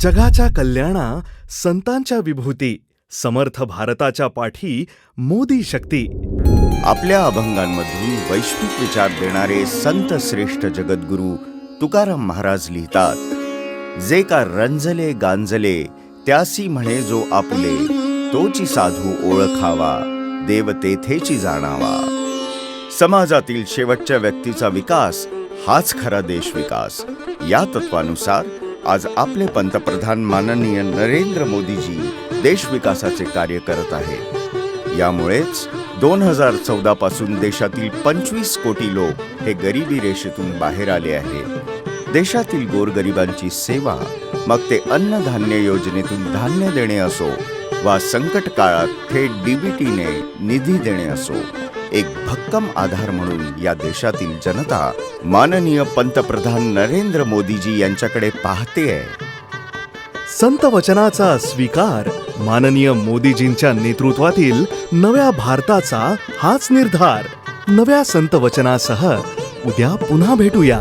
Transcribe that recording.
जगाच्या कल्याणा संतांच्या विभूती समर्थ भारताच्या पाठी मोदी शक्ती. आपल्या अभंगांमधून वैश्विक विचार देणारे संत श्रेष्ठ जगद्गुरू तुकाराम महाराज लिहितात जे का रंजले गांजले त्यासी म्हणे जो आपले तोची साधू ओळखावा देव तेथेची जाणावा. समाजातील शेवटच्या व्यक्तीचा विकास हाच खरा देश विकास. या तत्वानुसार आज आपले पंतप्रधान माननीय नरेंद्र मोदीजी देश विकासाचे कार्य करत आहेत. यामुळेच दोन हजार चौदा पासून देशातील पंचवीस कोटी लोक हे गरिबी रेषेतून बाहेर आले आहेत. देशातील गोरगरिबांची सेवा मग ते अन्नधान्य योजनेतून धान्य देणे असो वा संकट काळात थेट डीबीटीने निधी देणे असो एक भक्कम आधार म्हणून या देशातील जनता माननीय पंतप्रधान नरेंद्र मोदीजी यांच्याकडे पाहतेय संत वचनाचा स्वीकार माननीय मोदीजींच्या नेतृत्वातील नव्या भारताचा हाच निर्धार. नव्या संत वचनासह उद्या पुन्हा भेटूया.